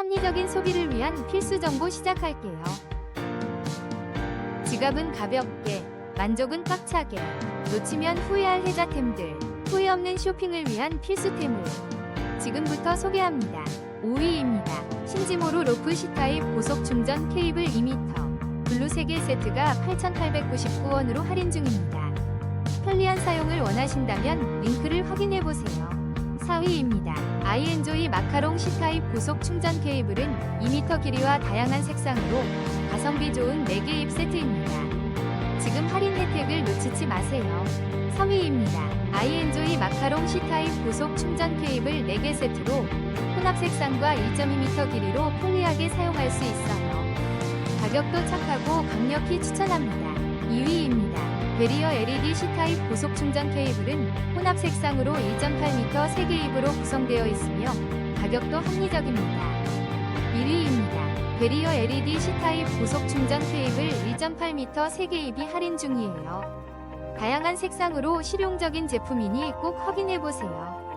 합리적인 소비를 위한 필수 정보 시작할게요. 지갑은 가볍게, 만족은 꽉차게, 놓치면 후회할 혜자템들, 후회 없는 쇼핑을 위한 필수템을 지금부터 소개합니다. 5위입니다. 신지모로 로프 C타입 고속 충전 케이블 2m, 블루 3개 세트가 8,899원으로 할인 중입니다. 편리한 사용을 원하신다면 링크를 확인해보세요. 4위입니다. 아이엔조이 마카롱 C타입 고속 충전 케이블은 2m 길이와 다양한 색상으로 가성비 좋은 4개 입 세트입니다. 지금 할인 혜택을 놓치지 마세요. 3위입니다. 아이엔조이 마카롱 C타입 고속 충전 케이블 4개 세트로 혼합 색상과 1.2m 길이로 편리하게 사용할 수 있어요. 가격도 착하고 강력히 추천합니다. 2위입니다. 베리어 LED C타입 고속 충전 케이블은 혼합 색상으로 1.8m 3개 입으로 구성되어 있으며 가격도 합리적입니다. 1위입니다. 베리어 LED C타입 고속 충전 케이블 1.8m 3개 입이 할인 중이에요. 다양한 색상으로 실용적인 제품이니 꼭 확인해보세요.